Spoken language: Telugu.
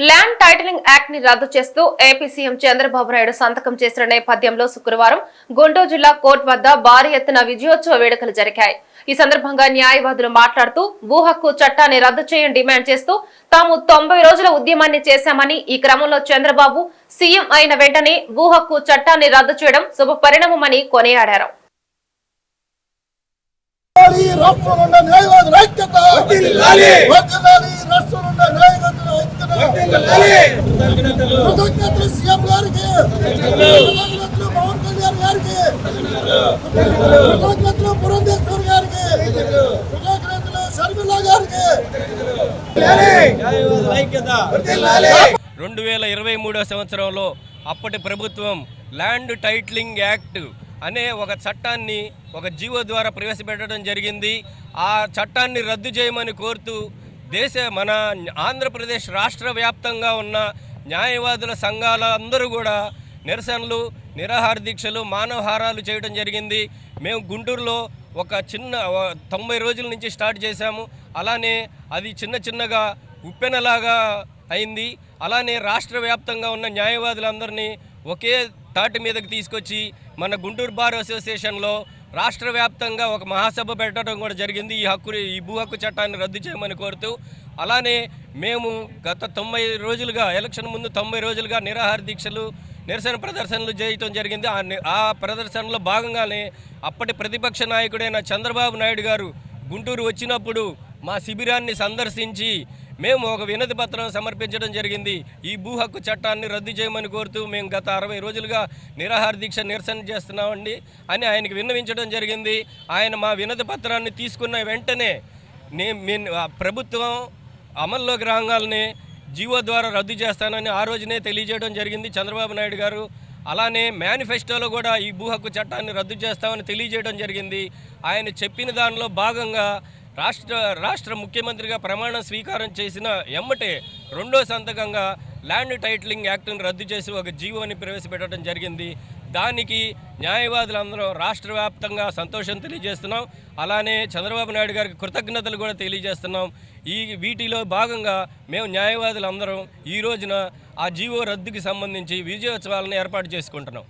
ల్యాండ్ టైటిలింగ్ యాక్ట్ని రద్దు చేస్తూ ఏపీ సీఎం చంద్రబాబు నాయుడు సంతకం చేసిన నేపథ్యంలో శుక్రవారం గుంటూరు జిల్లా కోర్టు వద్ద భారీ ఎత్తున విజయోత్సవ వేడుకలు జరిగాయి. ఈ సందర్భంగా న్యాయవాదులు మాట్లాడుతూ భూ హక్కు చట్టాన్ని రద్దు చేయని డిమాండ్ చేస్తూ తాము తొంభై రోజుల ఉద్యమాన్ని చేశామని ఈ క్రమంలో చంద్రబాబు సీఎం అయిన వెంటనే భూ హక్కు చట్టాన్ని రద్దు చేయడం శుభ పరిణామమని కొనియాడారు. రాష్ట్రంలో ఉన్న ఐక్యత రాష్ట్రంలో న్యాయ న్యాయవాదుల ఐక్యత కృతజ్ఞతలు సీఎం గారికి కృతజ్ఞతలు పవన్ కళ్యాణ్ గారికి కృతజ్ఞతలు పురంధేశ్వర్ గారికి కృతజ్ఞతలు శర్మిల గారికి రెండు వేల ఇరవై మూడో సంవత్సరంలో అప్పటి ప్రభుత్వం ల్యాండ్ టైటిలింగ్ యాక్ట్ అనే ఒక చట్టాన్ని ఒక జీవో ద్వారా ప్రవేశపెట్టడం జరిగింది. ఆ చట్టాన్ని రద్దు చేయమని కోరుతూ దేశ మన ఆంధ్రప్రదేశ్ రాష్ట్ర వ్యాప్తంగా ఉన్న న్యాయవాదుల సంఘాల అందరూ కూడా నిరసనలు నిరాహార దీక్షలు మానవహారాలు చేయడం జరిగింది. మేము గుంటూరులో ఒక చిన్న తొంభై రోజుల నుంచి స్టార్ట్ చేశాము. అలానే అది చిన్న చిన్నగా ఉప్పెనలాగా అయింది. అలానే రాష్ట్ర వ్యాప్తంగా ఉన్న న్యాయవాదులందరినీ ఒకే తాటి మీదకి తీసుకొచ్చి మన గుంటూరు బార్ అసోసియేషన్లో రాష్ట్ర వ్యాప్తంగా ఒక మహాసభ పెట్టడం కూడా జరిగింది. ఈ హక్కు ఈ భూ హక్కు చట్టాన్ని రద్దు చేయమని కోరుతూ అలానే మేము గత తొంభై రోజులుగా ఎలక్షన్ ముందు తొంభై రోజులుగా నిరాహార దీక్షలు నిరసన ప్రదర్శనలు చేయటం జరిగింది. ఆ ఆ ప్రదర్శనలో భాగంగానే అప్పటి ప్రతిపక్ష నాయకుడైన చంద్రబాబు నాయుడు గారు గుంటూరు వచ్చినప్పుడు మా శిబిరాన్ని సందర్శించి మేము ఒక వినతి పత్రం సమర్పించడం జరిగింది. ఈ భూ హక్కు చట్టాన్ని రద్దు చేయమని కోరుతూ మేము గత అరవై రోజులుగా నిరాహార దీక్ష నిరసన చేస్తున్నామండి అని ఆయనకు విన్నవించడం జరిగింది. ఆయన మా వినతి పత్రాన్ని తీసుకున్న వెంటనే నే ప్రభుత్వం అమల్లోకి రాగాలని జీవో ద్వారా రద్దు చేస్తానని ఆ రోజునే తెలియజేయడం జరిగింది చంద్రబాబు నాయుడు గారు. అలానే మేనిఫెస్టోలో కూడా ఈ భూ హక్కు చట్టాన్ని రద్దు చేస్తామని తెలియజేయడం జరిగింది. ఆయన చెప్పిన దానిలో భాగంగా రాష్ట్ర రాష్ట్ర ముఖ్యమంత్రిగా ప్రమాణం స్వీకారం చేసిన ఎమ్మటే రెండో సంతకంగా ల్యాండ్ టైటిలింగ్ యాక్ట్ను రద్దు చేసి ఒక జీవోని ప్రవేశపెట్టడం జరిగింది. దానికి న్యాయవాదులందరూ రాష్ట్ర వ్యాప్తంగా సంతోషం తెలియజేస్తున్నాం. అలానే చంద్రబాబు నాయుడు గారికి కృతజ్ఞతలు కూడా తెలియజేస్తున్నాం. ఈ వీటిలో భాగంగా మేము న్యాయవాదులందరం ఈ రోజున ఆ జీవో రద్దుకి సంబంధించి విజయోత్సవాలను ఏర్పాటు చేసుకుంటున్నాం.